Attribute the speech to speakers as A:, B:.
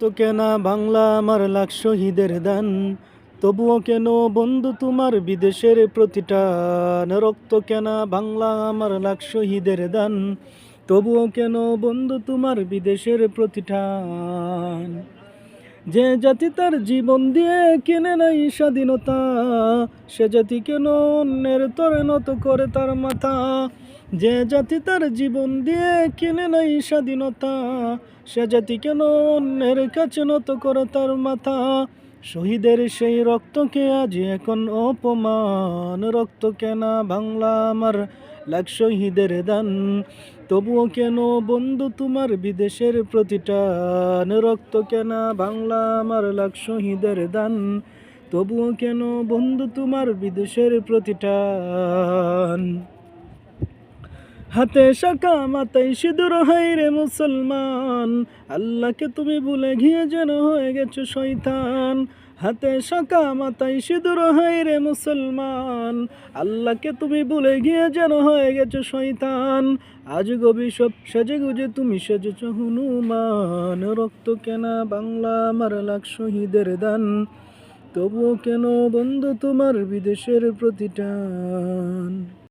A: রক্ত কেনা বাংলা আমার লাখ শহীদের দান, তবুও কেন বন্ধু তোমার বিদেশের প্রতিটান রক্ত কেনা বাংলা আমার লাখ শহীদের দান, তবুও কেন বন্ধু তোমার বিদেশের প্রতিটান যে জাতি তার জীবন দিয়ে কিনে নাই স্বাধীনতা, সে জাতি কেন অন্যের তরে নত করে তার মাথা যে জাতি তার জীবন দিয়ে কিনে নাই স্বাধীনতা, সে জাতি কেন অন্যের কাছে নত করে তার মাথা? শহীদের সেই রক্তকে আজ এখন অপমান। রক্ত কেনা বাংলা আমার লাখ শহীদের দান? তবুও কেন বন্ধু তোমার বিদেশের প্রতিটান রক্ত কেনা বাংলা আমার লাখ শহীদের দান? তবুও কেন বন্ধু তোমার বিদেশের প্রতিটান হাতে শাখা মাথায় সিঁদুর হাই রে মুসলমান। আল্লাহকে তুমি ভুলে গিয়ে যেন হয়ে গেছো শয়তান। হাতে শাখা মাথায় সিঁদুর হাই রে মুসলমান। আল্লাহকে তুমি ভুলে গিয়ে যেন হয়ে গেছো শয়তান। আজ গবি সব সেজে গুজে তুমি সেজেছ হনুমান। রক্ত কেনা বাংলা আমার লাখ শহীদের দান। তবুও কেন বন্ধু তোমার বিদেশের প্রতিটান?